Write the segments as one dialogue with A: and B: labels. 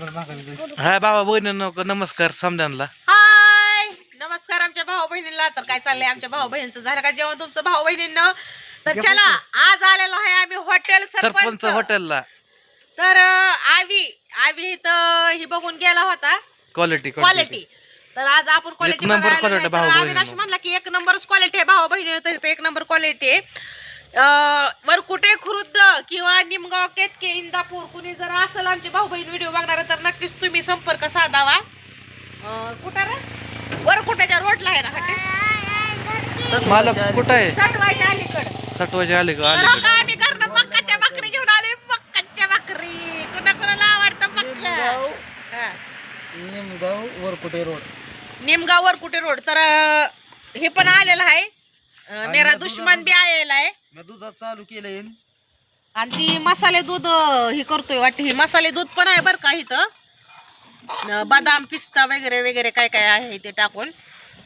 A: हाय बाबा बहिणींनो नमस्कार समजानला.
B: हाय! नमस्कार आमच्या भाऊ बहिणीला तर काय चाललंय? आमच्या भाऊ बहिणीचं झालं का जेवण तुमचं भाऊ बहिणींना? तर चला आज आलेलो आहे आम्ही हॉटेल
A: सरपंच
B: सरपंच.
A: हॉटेलला.
B: तर आवी आवी इथं ही बघून गेला होता.
A: क्वालिटी
B: क्वालिटी तर आज आपण क्वालिटी अविनाश. म्हणला की एक नंबरच क्वालिटी आहे. भाऊ बहिणी तर एक नंबर क्वालिटी आहे. अं, वर कुठे खुरुद्द किंवा निमगाव केतके इंदापूर कुणी जर असेल आमचे भाऊ बहीण व्हिडिओ बघणार तर नक्कीच तुम्ही संपर्क साधावा. अं, कुठं रे? वर कुठेच्या रोडला आहे ना हॉटेल
A: मालक कुठं आहे?
B: सटवायच्या अलीकडं. आम्ही घरनं मक्काच्या भाकरी घेऊन आले मक्काच्या भाकरी. कुणा कुणाला आवडतं मक्क? हा.
C: निमगाव वरकुटे रोड?
B: निमगावर कुठे रोड? तर हे पण आलेलं आहे. मेरा दुश्मन बी आलेला आहे.
C: मी दुधात चालू केलंय.
B: आणि ती मसाले दूध अं, हे करतोय वाटते. हे मसाले दूध पण आहे बरं का इथं. अं, बदाम पिस्ता वगैरे वगैरे काय काय आहे ते टाकून.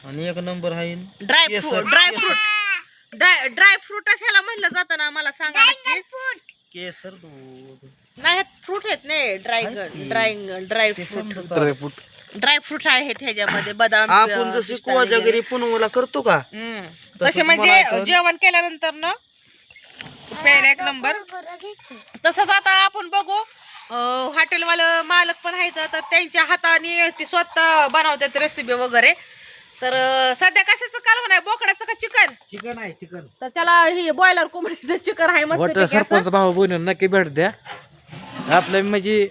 C: आणि एक नंबर आहे.
B: ड्राय
C: केसर,
B: fruit dry fruit dry dry fruit ह्याला म्हणलं जातं ना मला सांगा नक्की.
C: केसर दूध.
B: नाही फ्रूट आहेत नाही dry dry dry fruit
A: dry fruit.
B: Dry fruit आहेत ह्याच्यामध्ये बदाम
C: आपण
B: अं,
C: जशी
B: पिस्ता
C: कुवाच्या
B: वगैरे.
C: घरी पुनवला करतो का?
B: हम्म.
C: तसंच
B: तसे म्हणजे
C: म्हणायचं.
B: जेवण केल्यानंतर ना प्यायला एक नंबर. तसंच आता आपण बघू हॉटेलवाले मालक पण आहेत तर त्यांच्या हाताने ते स्वतः बनवतात रेसिपी वगैरे. तर सध्या कशाचं कालवण आहे? बोकडाचं का चिकन
C: चिकन आहे चिकन
B: तर त्याला हे बॉयलर कोंबडीचं चिकन आहे मस्त
A: सरपंच भाऊ बहिणींना नक्की भेट द्या. आपलं म्हणजे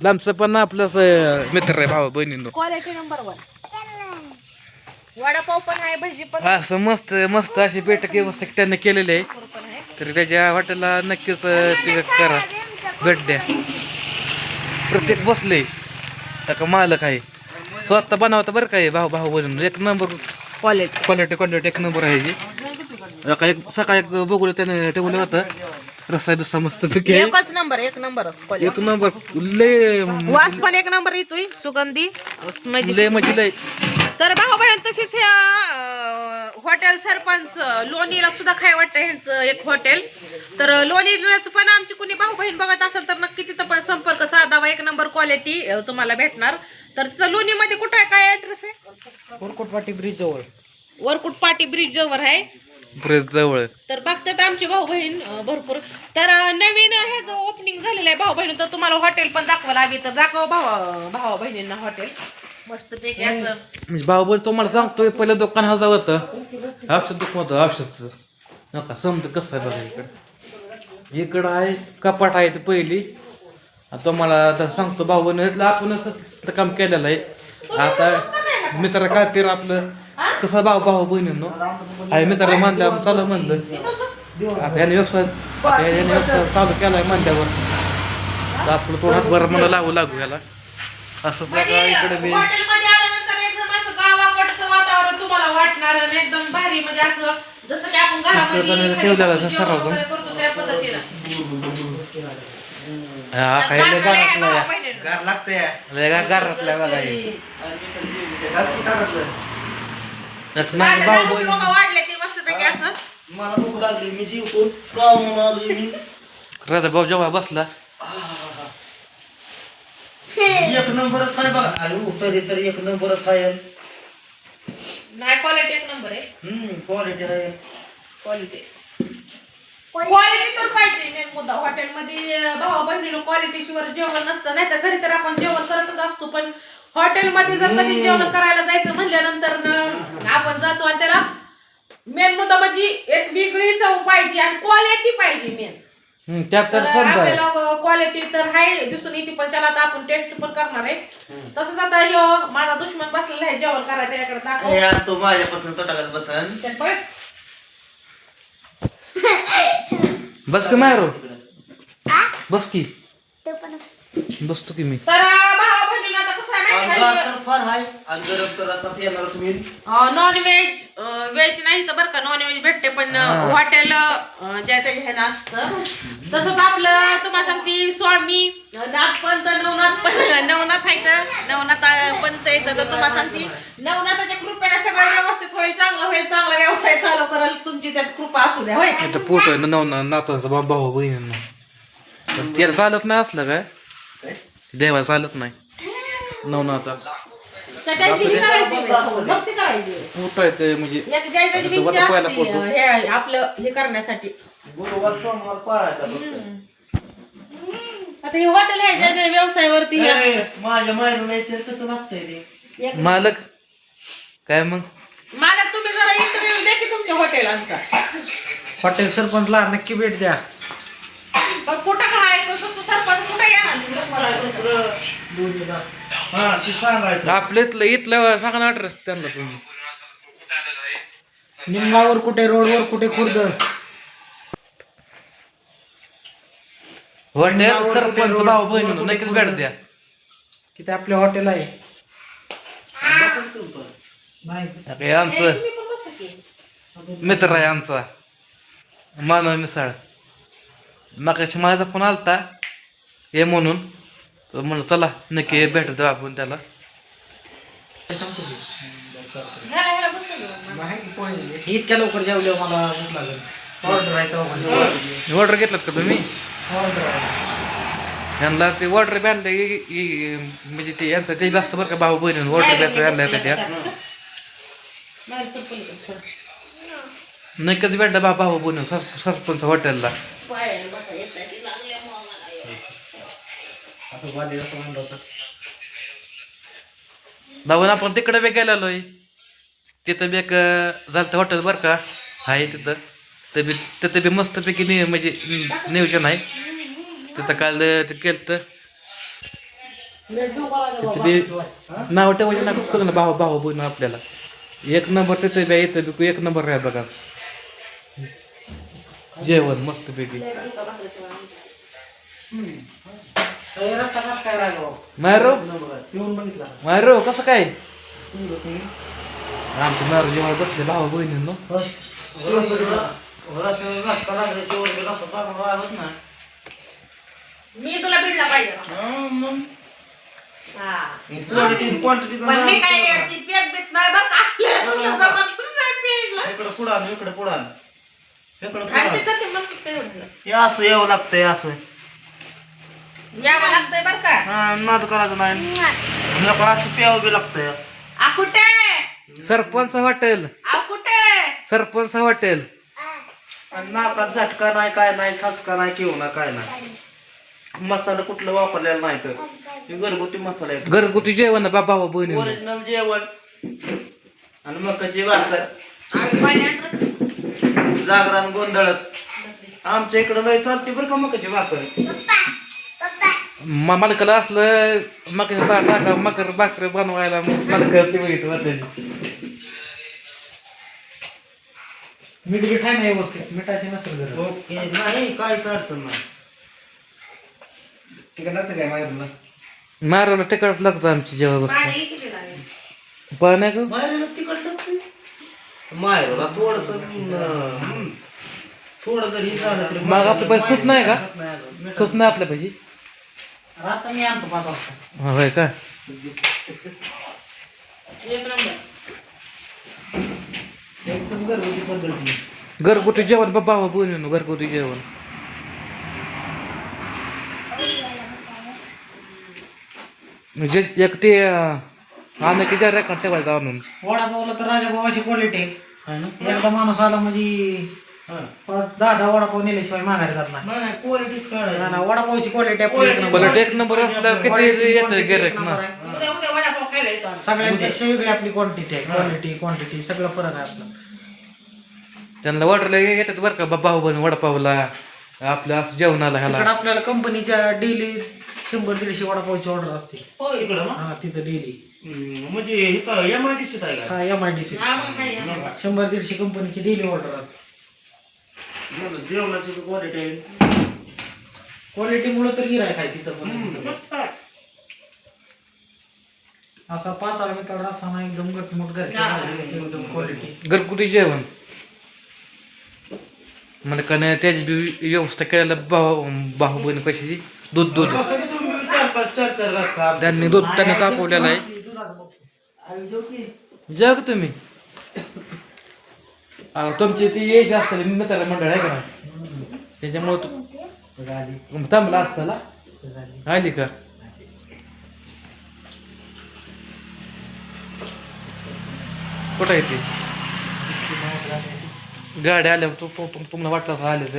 A: लांबचं पण आपलंच अं, मित्र आहे भाऊ बहिणींनो.
B: क्वालिटी नंबर वन वडापाव पण आहे भजी पण
A: असं मस्त मस्त अशी बैठक व्यवस्था त्यांनी केलेली आहे. तर त्याच्या हॉटेलला नक्कीच अं, ते करा. भेट द्या. प्रत्येक बसले. का मालक आहे. स्वतः बनवता बरं काय भाऊ भाऊ बनवून एक नंबर
B: क्वालिटी
A: क्वालिटी क्वालिटी एक नंबर आहे जी एका एक सकाळी एक बघूला त्याने ठेवलं होतं. रस्सा बिस्सा मस्त.
B: एकच नंबर एक नंबरच क्वालिटी
A: एक नंबर लय
B: वास पण एक नंबर येतोय सुगंधी.
A: लय म्हणजे लय.
B: तर भाऊ बहीण तशीच ह्या हॉटेल सरपंच लोणीला सुद्धा खाय वाटतं ह्यांचं एक हॉटेल? तर लोणीलाच पण आमची कुणी भाऊ बहीण बघत असेल तर नक्की तिथं पण संपर्क साधावा. एक नंबर क्वालिटी तुम्हाला भेटणार. तर तिथं लोणीमध्ये कुठं आहे? काय ऍड्रेस आहे?
C: कोरकोटपाटी ब्रिज जवळ.
B: वरकुट पाटी ब्रिज जवळ आहे.
A: ब्रेस जवळ.
B: तर बघतात आमची भाऊ बहीण भरपूर. तर नवीन हे जो ओपनिंग झालेलं आहे भाऊ बहीण तर तुम्हाला हॉटेल पण दाखवायला हवी. तर दाखव भाऊ भाऊ बहिणींना हॉटेल मस्त पैकी असं.
A: म्हणजे भाऊ बहीण तुम्हाला सांगतोय पहिलं दुकान हा होतं औषध होतं औषधचं नका समज कसं आहे बघा इकडं इकडं आहे कपाट आहे ते पहिली आता तुम्हाला आता सांगतो भाऊ इथलं आपणच काम केलेलं आहे आता मित्र खातीर आपलं कसं भाऊ भाऊ बहिणींनो आहे मित्राला म्हणलं चालू म्हणलं आता याने व्यवसाय याने व्यवसाय चालू केलाय म्हणल्यावर तर आपलं थोडं हातभर मला लागू लागू याला असं सगळं इकडे
B: आणि एकदम भारी म्हणजे असं जसं की आपण घरामध्ये. वगैरे करतो त्या पद्धतीनं.
A: हा काही लय.
C: गार लागतंय.
A: लय गा- गारातलं बघा हे. एक
B: भांडं
A: नंबर भाऊ
B: दाबून
A: बहीण
B: लोकं वाढले ते मस्तपैकी असं.
C: मला भूक लागली मी मी?
A: राजा भाऊ जेव्हा बसला.
C: एक नंबरच आहे बघा. अरे उतर तर एक नंबरच आहे.
B: नाही क्वालिटी एक नंबर आहे.
C: हम्म क्वालिटी आहे.
B: क्वालिटी क्वालिटी तर पाहिजे मेन मुद्दा. हॉटेलमध्ये भावा बहिणीनं क्वालिटी शिवाय जेवण नसतं. नाही तर घरी तर आपण जेवण करतच असतो. पण हॉटेलमध्ये जर कधी जेवण करायला जायचं म्हणल्यानंतर न आपण जातो आणि त्याला मेन मुद्दा म्हणजे एक वेगळी चव पाहिजे आणि क्वालिटी पाहिजे मेन.
A: हम्म, त्यात तर
B: तर
A: समजा
B: आपल्याला क्वालिटी तर आहे दिसून येते पण त्याला आता आपण टेस्ट पण करणार आहे. तसंच आता ह्यो माझा दुश्मन बसलेला आहे जेवण करायला त्याच्याकडे दाखव.
C: हे तो माझ्यापासून तोटागत बसन.
B: त्यात पळ.
A: बस की मारो बस की. बसतो की मी.
B: तर
C: तर फार आणि गरम तर येणारच मी
B: नॉन व्हेज व्हेज नाही तर बरं का नॉन व्हेज भेटते पण हॉटेल ज्याचं हे असतं. तसंच आपलं तुम्हाला सांगते स्वामी नाथपंत नवनाथ पण नवनाथ आहे तर नवनाथ अं, पंत येतं. तर तुम्हाला सांगते नवनाथाच्या कृपेने सगळं व्यवस्थित होईल चांगलं होईल चांगला व्यवसाय चालू करेल. तुमची त्यात कृपा असू द्या होय?
A: फोटो आहे ना नव नातांचा भाऊ भाऊ बहिणींना. पण त्याला चालत नाही असलं काय? देवा चालत नाही. नवनाथा.
B: ही करायची भक्ती करायची
A: म्हणजे
B: एक जयताची
A: आता
B: इच्छा
A: वटपौर्णिला
B: असते
A: पोटू.
B: हे आपलं हे करण्यासाठी.
C: गुरुवार सोमवार पाळायचा फक्त.
B: आता हे हॉटेल आहे व्यवसायावरती हे
C: ए,
B: असतं.
C: माझ्या मायरून यायचं कसं लागतंय रे
B: एक-
A: मालक काय मग?
B: मालक तुम्ही जरा इंटरव्ह्यू द्या की तुमच्या हॉटेलांचा
D: हॉटेल सरपंचला नक्की भेट द्या.
B: पण कुठं काय कसं सरपंच कुठं येणार?
C: दुसरं दोन्हीला. हा ते सांगायचं.
A: आपल्या इथलं इथलं सांगा ना ऍड्रेस त्यांना तुम्ही.
D: निमगावर कुठे रोडवर कुठे खुर्द?
A: हॉटेल सरपंच भाऊ बहिणी नक्कीच भेट द्या.
D: तिथे आपले हॉटेल आहे? नाही
A: हे आमचं मित्र आहे आमचा. मानव मिसाळ. मागाशी माझा फोन आलता हे म्हणून. तर म्हणलं चला नक्की भेट देऊ आपण त्याला.
D: इतक्या लवकर जेवले मला भूक लागेल. ऑर्डर आहे तेव्हा
A: ऑर्डर घेतलात का तुम्ही?
D: ऑर्डर आहे.
A: यांना ते ऑर्डर बी आणलं इ- इ- म्हणजे ते यांचं ते जास्त बरं का भाऊ बहिणी ऑर्डर बी आणल्या होत्या त्या नक्कीच भेटला बा भाऊ बहिणी सर- सरपंच हॉटेलला.
D: आता वाली असं म्हणलं होतं
A: भाऊन आपण तिकडे बी गेलेलोय. तिथं बी एक झालं तर हॉटेल बरं का? आहे तिथं. ते बी तिथं बी मस्तपैकी नि म्हणजे नियोजन आहे. तिथं काल ते केलं तर नाव ठेवायचे ना कळलं ना भाऊ भाऊ बहिण आपल्याला. एक नंबर तिथं बी येतं बी एक नंबर आहे बघा. जेवण मस्तपैकी. मायरो मायरो कसं काय आमच्या मायरो जेवण बसले भाऊ बहिणींनो.
B: मी तुला भिडला पाहिजे
C: हा,
B: हा. पण मी. काय ती पेट बीट नाही बरं का आपल्याला जमतच नाही पेटला.
C: इकडं पुढं इकडं पुढं आण. इकडं पुढं आण.
B: थंडीसाठी मग ते म्हणलं.
C: हे असं यावं लागतंय असं
B: यावं लागतंय बरं का?
C: हा नाद करायचं नाही. असं प्यावं बी लागतंय.
B: आ कुठे?
A: सरपंच हॉटेल.
B: आ कुठे?
A: सरपंच हॉटेल.
C: आणि नाकात झटका नाही काय नाही खसका नाही किंवा ना काय नाही. मसाला कुठलं वापरलेला नाही तर. हे घरगुती मसाला आहे.
A: घरगुती जेवण बा भाऊ बहिणी.
C: ओरिजिनल जेवण. आणि मकाची भाकर?
B: आम्ही
C: जागरण गोंधळच. आमच्या इकडं लय चालते बरं का मकाची भाकर?
A: मालकाला असलं मकर टाका मकर भाकर बनवायला मला करते बघितलं
D: मीठ बीठ आहे ना व्यवस्थित मिठाची नसेल गरज.
C: ओके नाही काहीच अडचण नाही.
D: तिकडे लागतं काय माहेरला?
A: मारायला टिकट लागतं आमची जेव्हा बसतो.
B: पाणी
A: पाण्या ग
C: मायरेला तिकट लागते? मायरेला थोडस थोडं जर हे झालं
A: मग आपलं पाहिजे सूप नाही का?
C: नाही.
A: सूप नाही आपल्या पाहिजे
D: रात्र मी आणतो पाच वाजता.
A: होय का?
B: एक नंबर.
C: एकदम घरगुती पद्धती.
A: घरगुती जेवण बा भाऊ बहिणी घरगुती जेवण. म्हणजे एक ते आणलं की जरा रेकॉर्ड ठेवायचं आणून.
D: वडापावला तर राजा भावाची क्वालिटी आहे
C: ना?
D: एकदा माणूस आला म्हणजे दहा दहा वडापाव नेल्याशिवाय माघारी जात नाही.
C: नाही नाही क्वालिटीच
D: ना,
C: काढायची
D: ना, वडापावची क्वालिटी आपली एक नंबर.
A: पलट एक नंबर असल्यावर किती येतं गिरेक ना.
B: उद्या उद्या वडापाव खायला येतो आम्ही.
D: सगळ्यांपेक्षा वेगळी आपली क्वांटिटी आहे क्वालिटी क्वांटिटी सगळं फरक आहे आपलं.
A: त्यांना ऑर्डरला येतात बरं का बा भाऊ बहिणी वडापावला. आपल्या असं जेवणाला
D: तिकडे
A: ह्याला.
D: आपल्याला कंपनीच्या डेली शंभर दीडशे वडापावची ऑर्डर असते.
B: होय.
C: तिकडं ना?
D: हा तिथं डेली
C: हम्म, म्हणजे इथं एम आय डी आहे का?
D: हा एम आय डी सी
B: हा, मग काय आहे?
D: शंभर दीडशे कंपनीची डेली ऑर्डर असते.
C: जेवणाची क्वालिटी आहे
D: क्वालिटीमुळे तर गिरायक आहे तिथं पण तिथं.
B: मस्त आहे.
D: असा पाच आला मी रस्सा नाही एकदम गटमुट एकदम क्वालिटी
A: घरगुती जेवण म्हणजे का नाही त्याची बी व्यवस्था केलेला भाऊ भाऊ बहिणी कशाची दूध दूध
C: कसं की तुम्ही चार पाच चार चार घास खा.
A: त्यांनी दूध त्यांनी तापवलेलं आहे जग तुम्ही तुमची ती एज असताना मित्र मंडळ आहे का त्याच्यामुळं तू थांबला असताना आली का? कुठं आहे ती? गाडी आल्यावर तू तुम्हाला वाटलं
B: आलेच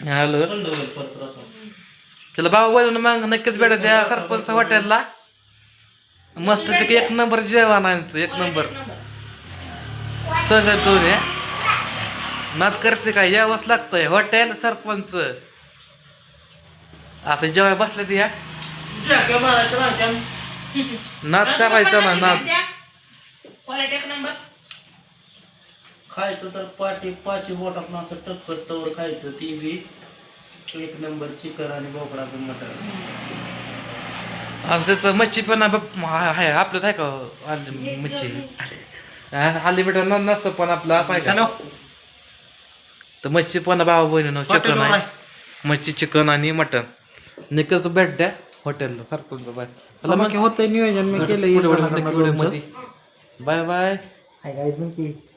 A: आलो. त्याला बाबा बोलून मग नक्कीच भेटा द्या सरपंच हॉटेलला. मस्त एक नंबर जेवण आणायचं एक नंबर. सगळं तू रे. नात करते काय यावंच लागतंय. हॉटेल सरपंच. आता जेवाय बसले ते या नात करायचं ना नात
B: क्वालिटी एक नंबर
C: खायचं तर पाटी पाची बोटात असं टपकस तवर खायचं ती बी एक नंबर चिकन आणि बोकडाचं मटण.
A: आज त्याचं मच्छी पण आहे आपल्यात आहे का मच्छी? हा, न- नसतं पण आपलं असं आहे का? तर मच्छी पण भाऊ बहिणी चिकन आहे. मच्छी चिकन आणि मटन. निकच भेट द्या हॉटेलला सरपंच बाय. चला मग
C: होतं नियोजन मी
A: पुढे- पुढे- पुढे- पुढे मध्ये बाय बाय.
C: केलं